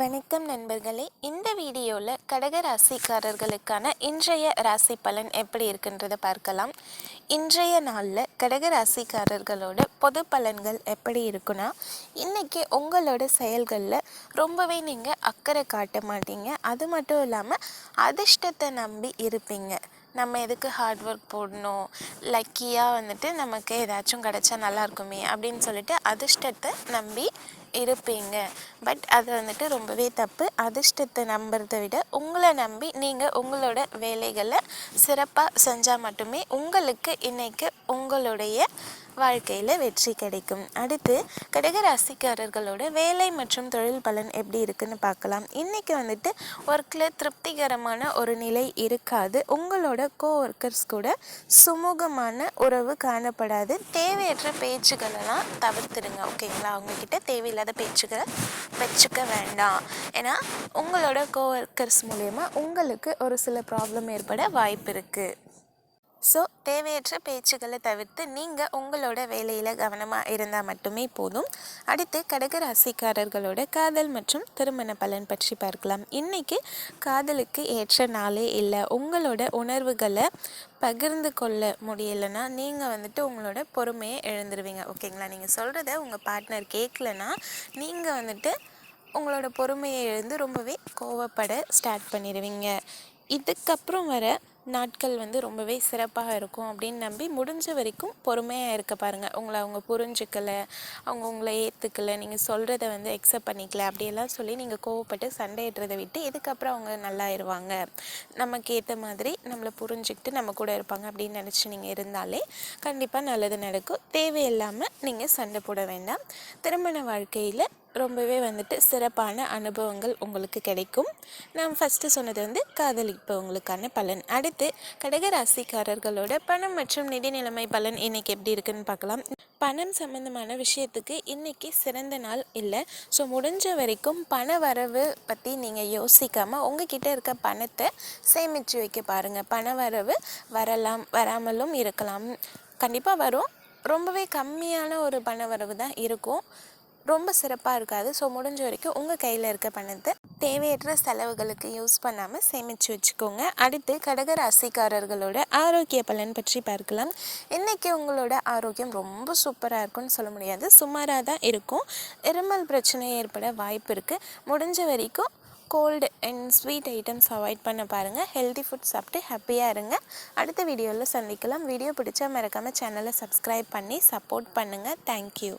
வணக்கம் நண்பர்களே. இந்த வீடியோவில் கடக ராசிக்காரர்களுக்கான இன்றைய ராசி பலன் எப்படி இருக்குன்றதை பார்க்கலாம். இன்றைய நாளில் கடக ராசிக்காரர்களோட பொது பலன்கள் எப்படி இருக்குன்னா இன்றைக்கி உங்களோட செயல்களில் ரொம்பவே நீங்கள் அக்கறை காட்ட மாட்டீங்க. அது மட்டும் இல்லாமல் அதிர்ஷ்டத்தை நம்பி இருப்பீங்க. நம்ம எதுக்கு ஹார்ட் ஒர்க் போடணும்? லக்கியாக வந்துட்டு நமக்கு ஏதாச்சும் கிடச்சா நல்லாயிருக்குமே அப்படின்னு சொல்லிட்டு அதிர்ஷ்டத்தை நம்பி இருப்பீங்க. பட் அது வந்துட்டு ரொம்பவே தப்பு. அதிர்ஷ்டத்தை நம்புறதை விட உங்களை நம்பி நீங்கள் உங்களோட வேலைகளை சிறப்பாக செஞ்சால் மட்டுமே உங்களுக்கு இன்றைக்கு உங்களுடைய வாழ்க்கையில் வெற்றி கிடைக்கும். அடுத்து கடக ராசிக்காரர்களோட வேலை மற்றும் தொழில் பலன் எப்படி இருக்குன்னு பார்க்கலாம். இன்றைக்கி வந்துட்டு ஒர்க்கில் திருப்திகரமான ஒரு நிலை இருக்காது. உங்களோட கோ ஒர்க்கர்ஸ் கூட சுமூகமான உறவு காணப்படாது. தேவையற்ற பேச்சுக்களெல்லாம் தவிர்த்துடுங்க. ஓகேங்களா அவங்கக்கிட்ட தேவையில்லாத பேச்சுகளை வச்சுக்க வேண்டாம். ஏன்னா உங்களோட கோ ஒர்க்கர்ஸ் மூலயமா உங்களுக்கு ஒரு சில ப்ராப்ளம் ஏற்பட வாய்ப்பு இருக்குது ஸோ தேவையற்ற பேச்சுகளை தவிர்த்து நீங்கள் உங்களோட வேலையில் கவனமாக இருந்தால் மட்டுமே போதும். அடுத்து கடக ராசிக்காரர்களோட காதல் மற்றும் திருமண பலன் பற்றி பார்க்கலாம். இன்றைக்கி காதலுக்கு ஏற்ற நாளே இல்லை. உங்களோட உணர்வுகளை பகிர்ந்து கொள்ள முடியலைன்னா நீங்கள் வந்துட்டு உங்களோட பொறுமையை எழுந்துருவீங்க. ஓகேங்களா? நீங்கள் சொல்கிறத உங்கள் பார்ட்னர் கேட்கலன்னா நீங்கள் வந்துட்டு உங்களோட பொறுமையை எழுந்து ரொம்பவே கோவப்பட ஸ்டார்ட் பண்ணிடுவீங்க இதுக்கப்புறம் வர நாட்கள் வந்து ரொம்பவே சிறப்பாக இருக்கும் அப்படின்னு நம்பி முடிஞ்ச வரைக்கும் பொறுமையாக இருக்க பாருங்கள் உங்களை அவங்க புரிஞ்சுக்கலை அவங்க உங்களை ஏற்றுக்கலை நீங்கள் சொல்கிறத வந்து எக்ஸப்ட் பண்ணிக்கல அப்படியெல்லாம் சொல்லி நீங்கள் கோவப்பட்டு சண்டையிடுறதை விட்டு இதுக்கப்புறம் அவங்க நல்லாயிருவாங்க. நமக்கு ஏற்ற மாதிரி நம்மளை புரிஞ்சுக்கிட்டு நம்ம கூட இருப்பாங்க அப்படின்னு நினச்சி நீங்கள் இருந்தாலே கண்டிப்பாக நல்லது நடக்கும். தேவையில்லாமல் நீங்கள் சண்டை போட வேண்டாம். திருமண வாழ்க்கையில் ரொம்பவே வந்துட்டு சிறப்பான அனுபவங்கள் உங்களுக்கு கிடைக்கும். நான் ஃபஸ்ட்டு சொன்னது வந்து காதலிப்பவங்களுக்கான பலன். அடுத்து கடகராசிக்காரர்களோட பணம் மற்றும் நிதி நிலைமை பலன் இன்றைக்கி எப்படி இருக்குன்னு பார்க்கலாம். பணம் சம்மந்தமான விஷயத்துக்கு இன்றைக்கி சிறந்த நாள் இல்லை. ஸோ முடிஞ்ச வரைக்கும் பண வரவு பற்றி நீங்கள் யோசிக்காமல் உங்ககிட்ட இருக்க பணத்தை சேமித்து வைக்க பாருங்கள் பண வரவு வரலாம் வராமலும் இருக்கலாம். கண்டிப்பாக வரும். ரொம்பவே கம்மியான ஒரு பண வரவு தான் இருக்கும். ரொம்ப சிறப்பாக இருக்காது. ஸோ முடிஞ்ச வரைக்கும் உங்கள் கையில் இருக்க பணத்தை தேவையற்ற செலவுகளுக்கு யூஸ் பண்ணாமல் சேமித்து வச்சுக்கோங்க. அடுத்து கடக ராசிக்காரர்களோட ஆரோக்கிய பலன் பற்றி பார்க்கலாம். இன்றைக்கி உங்களோட ஆரோக்கியம் ரொம்ப சூப்பராக இருக்கும்னு சொல்ல முடியாது. சுமாராக தான் இருக்கும். இருமல் பிரச்சனை ஏற்பட வாய்ப்பு இருக்குது முடிஞ்ச வரைக்கும் cold and sweet items avoid பண்ண பாருங்கள் ஹெல்தி ஃபுட் சாப்பிட்டு ஹாப்பியாக இருங்க. அடுத்த வீடியோவில் சந்திக்கலாம். வீடியோ பிடிச்சா மறக்காமல் சேனலை சப்ஸ்கிரைப் பண்ணி சப்போர்ட் பண்ணுங்கள் தேங்க்யூ